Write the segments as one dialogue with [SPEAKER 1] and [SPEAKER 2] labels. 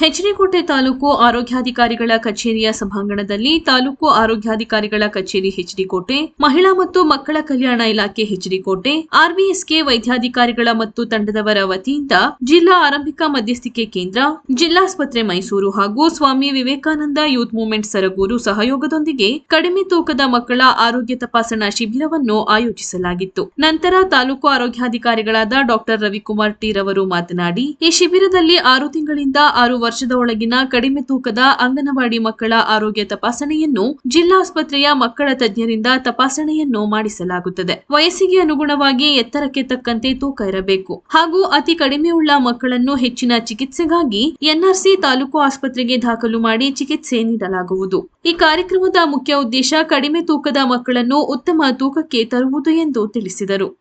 [SPEAKER 1] ಹೆಚ್ಡಿಕೋಟೆ ತಾಲೂಕು ಆರೋಗ್ಯಾಧಿಕಾರಿಗಳ ಕಚೇರಿಯ ಸಭಾಂಗಣದಲ್ಲಿ ತಾಲೂಕು ಆರೋಗ್ಯಾಧಿಕಾರಿಗಳ ಕಚೇರಿ ಹೆಚ್ಡಿಕೋಟೆ ಮಹಿಳಾ ಮತ್ತು ಮಕ್ಕಳ ಕಲ್ಯಾಣ ಇಲಾಖೆ ಹೆಚ್ಡಿಕೋಟೆ ಆರ್ಬಿಎಸ್ಕೆ ವೈದ್ಯಾಧಿಕಾರಿಗಳ ಮತ್ತು ತಂಡದವರ ವತಿಯಿಂದ ಜಿಲ್ಲಾ ಆರಂಭಿಕ ಮಧ್ಯಸ್ಥಿಕೆ ಕೇಂದ್ರ, ಜಿಲ್ಲಾಸ್ಪತ್ರೆ ಮೈಸೂರು ಹಾಗೂ ಸ್ವಾಮಿ ವಿವೇಕಾನಂದ ಯೂತ್ ಮೂವ್ಮೆಂಟ್ ಸರಗೂರು ಸಹಯೋಗದೊಂದಿಗೆ ಕಡಿಮೆ ತೂಕದ ಮಕ್ಕಳ ಆರೋಗ್ಯ ತಪಾಸಣಾ ಶಿಬಿರವನ್ನು ಆಯೋಜಿಸಲಾಗಿತ್ತು. ನಂತರ ತಾಲೂಕು ಆರೋಗ್ಯಾಧಿಕಾರಿಗಳಾದ ಡಾಕ್ಟರ್ ರವಿಕುಮಾರ್ ಟಿ ರವರು ಮಾತನಾಡಿ, ಈ ಶಿಬಿರದಲ್ಲಿ ಆರು ತಿಂಗಳಿಂದ ಆರು ವರ್ಷದ ಒಳಗಿನ ಕಡಿಮೆ ತೂಕದ ಅಂಗನವಾಡಿ ಮಕ್ಕಳ ಆರೋಗ್ಯ ತಪಾಸಣೆಯನ್ನು ಜಿಲ್ಲಾಸ್ಪತ್ರೆಯ ಮಕ್ಕಳ ತಜ್ಞರಿಂದ ತಪಾಸಣೆಯನ್ನು ಮಾಡಿಸಲಾಗುತ್ತದೆ. ವಯಸ್ಸಿಗೆ ಅನುಗುಣವಾಗಿ ಎತ್ತರಕ್ಕೆ ತಕ್ಕಂತೆ ತೂಕ ಇರಬೇಕು. ಹಾಗೂ ಅತಿ ಕಡಿಮೆಯುಳ್ಳ ಮಕ್ಕಳನ್ನು ಹೆಚ್ಚಿನ ಚಿಕಿತ್ಸೆಗಾಗಿ ಎನ್ಆರ್ಸಿ ತಾಲೂಕು ಆಸ್ಪತ್ರೆಗೆ ದಾಖಲು ಮಾಡಿ ಚಿಕಿತ್ಸೆ ನೀಡಲಾಗುವುದು. ಈ ಕಾರ್ಯಕ್ರಮದ ಮುಖ್ಯ ಉದ್ದೇಶ ಕಡಿಮೆ ತೂಕದ ಮಕ್ಕಳನ್ನು ಉತ್ತಮ ತೂಕಕ್ಕೆ ತರುವುದು ಎಂದು ತಿಳಿಸಿದರು.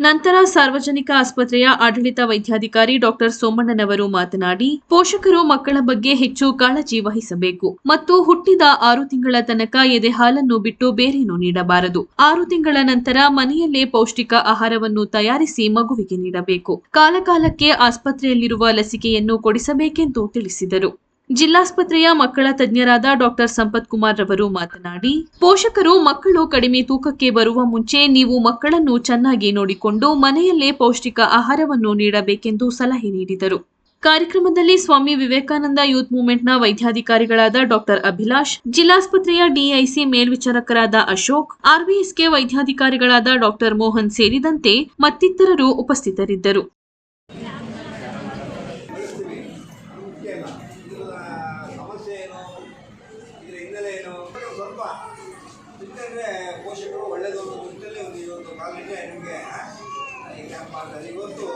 [SPEAKER 1] ನಂತರ ಸಾರ್ವಜನಿಕ ಆಸ್ಪತ್ರೆಯ ಆಡಳಿತ ವೈದ್ಯಾಧಿಕಾರಿ ಡಾಕ್ಟರ್ ಸೋಮಣ್ಣನವರು ಮಾತನಾಡಿ, ಪೋಷಕರು ಮಕ್ಕಳ ಬಗ್ಗೆ ಹೆಚ್ಚು ಕಾಳಜಿ ವಹಿಸಬೇಕು ಮತ್ತು ಹುಟ್ಟಿದ ಆರು ತಿಂಗಳ ತನಕ ಎದೆ ಹಾಲನ್ನು ಬಿಟ್ಟು ಬೇರೇನು ನೀಡಬಾರದು. ಆರು ತಿಂಗಳ ನಂತರ ಮನೆಯಲ್ಲೇ ಪೌಷ್ಟಿಕ ಆಹಾರವನ್ನು ತಯಾರಿಸಿ ಮಗುವಿಗೆ ನೀಡಬೇಕು. ಕಾಲಕಾಲಕ್ಕೆ ಆಸ್ಪತ್ರೆಯಲ್ಲಿರುವ ಲಸಿಕೆಯನ್ನು ಕೊಡಿಸಬೇಕೆಂದು ತಿಳಿಸಿದರು. ಜಿಲ್ಲಾಸ್ಪತ್ರೆಯ ಮಕ್ಕಳ ತಜ್ಞರಾದ ಡಾಕ್ಟರ್ ಸಂಪತ್ ಕುಮಾರ್ ರವರು ಮಾತನಾಡಿ, ಪೋಷಕರು ಮಕ್ಕಳು ಕಡಿಮೆ ತೂಕಕ್ಕೆ ಬರುವ ಮುಂಚೆ ನೀವು ಮಕ್ಕಳನ್ನು ಚೆನ್ನಾಗಿ ನೋಡಿಕೊಂಡು ಮನೆಯಲ್ಲೇ ಪೌಷ್ಟಿಕ ಆಹಾರವನ್ನು ನೀಡಬೇಕೆಂದು ಸಲಹೆ ನೀಡಿದರು. ಕಾರ್ಯಕ್ರಮದಲ್ಲಿ ಸ್ವಾಮಿ ವಿವೇಕಾನಂದ ಯೂತ್ ಮೂವ್ಮೆಂಟ್ನ ವೈದ್ಯಾಧಿಕಾರಿಗಳಾದ ಡಾಕ್ಟರ್ ಅಭಿಲಾಷ್, ಜಿಲ್ಲಾಸ್ಪತ್ರೆಯ ಡಿಐಸಿ ಮೇಲ್ವಿಚಾರಕರಾದ ಅಶೋಕ್ ಆರ್ವಿಎಸ್ಕೆ ವೈದ್ಯಾಧಿಕಾರಿಗಳಾದ ಡಾಕ್ಟರ್ ಮೋಹನ್ ಸೇರಿದಂತೆ ಮತ್ತಿತರರು ಉಪಸ್ಥಿತರಿದ್ದರು.
[SPEAKER 2] ಸ್ವಲ್ಪ ತಿಂದರೆ ಪೋಷಕರು ಒಳ್ಳೆಯದು ಒಂದು ದೃಷ್ಟಿಯಲ್ಲಿ ಒಂದು ಇವತ್ತು ಕಾಲಕ್ಕೆ ನಿಮಗೆ ಕ್ಯಾಂಪ್ ಮಾಡ್ತಾರೆ. ಇವತ್ತು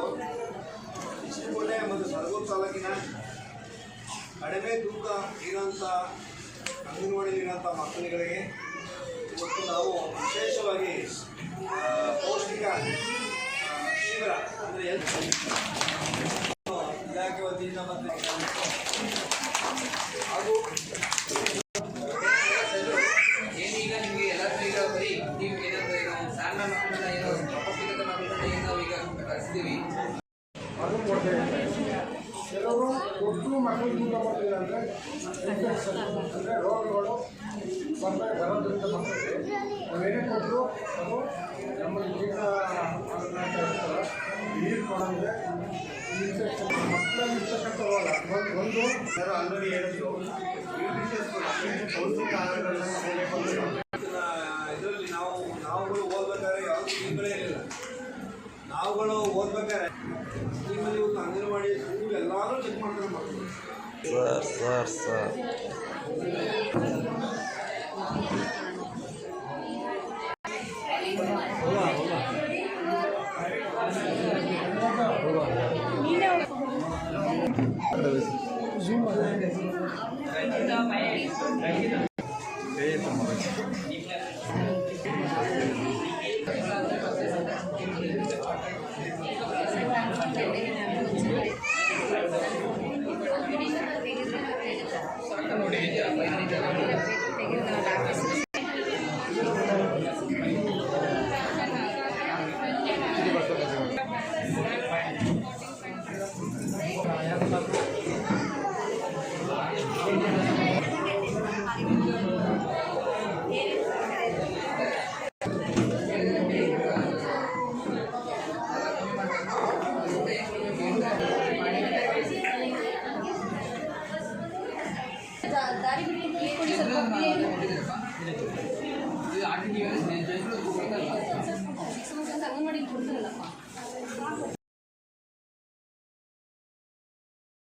[SPEAKER 2] ಚಿತ್ರಕೋಟೆ ಮತ್ತು ಸರಗೂರು ತಾಲೂಕಿನ ಕಡಿಮೆ ತೂಕ ಇರೋಂಥ ಅಂಗನವಾಡಿಲಿರೋಂಥ ಮಕ್ಕಳುಗಳಿಗೆ ಇವತ್ತು ನಾವು ವಿಶೇಷವಾಗಿ ಪೌಷ್ಟಿಕ ಶಿಬಿರ ಅಂದರೆ ಹೆಲ್ತ್ ಇಲಾಖೆ ವತಿಯಿಂದ ಮತ್ತು ಹಾಗೂ
[SPEAKER 3] ಏನೀಗ ನಿಮಗೆ ಎಲ್ಲರೂ ಈಗ ಬರೀ ನೀವು ಏನಾದ್ರು ಏನೋ ಸಣ್ಣ ಮಕ್ಕಳನ್ನ ಏನೋ ಅಪೌಷ್ಟಿಕತೆ ಮಕ್ಕಳನ್ನ ಏನು ನಾವು ಈಗ ಕಲಿಸ್ತೀವಿ
[SPEAKER 4] ಅದು ಕೊಡ್ತಾ ಕೆಲವರು ಒಟ್ಟು ಮಕ್ಕಳು ದೂರ ಮಾಡ್ತಿಲ್ಲ ಅಂದರೆ ಇನ್ಫೆಕ್ಷನ್ ಅಂದರೆ ರೋಗಗಳು ಬರ್ತಾರೆ ಬರೋದ್ರಿಂದ ಬರ್ತದೆ ನಾವೇನೇ ಕೊಟ್ಟರು ಅದು ನಮ್ಮ ಜೀವ ನೀರು ಕೊಡೋದ್ರೆ ಇನ್ಫೆಕ್ಷನ್ ಮಕ್ಕಳಲ್ಲಿ ಇರ್ತಕ್ಕಂಥ ರೋಗ ಒಂದು ಒಂದು ಯಾರೋ ಆಲ್ರೆಡಿ ಹೇಳಿದ್ರು. ನ್ಯೂಟ್ರಿಷಿಯಸ್ ಪೌಷ್ಟಿಕ ಆಹಾರಗಳನ್ನ
[SPEAKER 2] ಸ್ಕೀಮ್ಗಳೇ ಇರಲಿಲ್ಲ ನಾವುಗಳು ಓದ್ಬೇಕಾದ್ರೆ ಸ್ಕೀಮಲ್ಲಿ ಇವತ್ತು ಅಂಗನವಾಡಿ, ಸ್ಕೂಲ್ ಎಲ್ಲರೂ ಚೆಕ್ ಮಾಡ್ತಾರೆ ಮಕ್ಕಳು.
[SPEAKER 5] Sir sir sir.
[SPEAKER 3] ಅಂಗನವಾಡಿಗೆ ಕೊಡ್ತಿಲ್ಲಪ್ಪ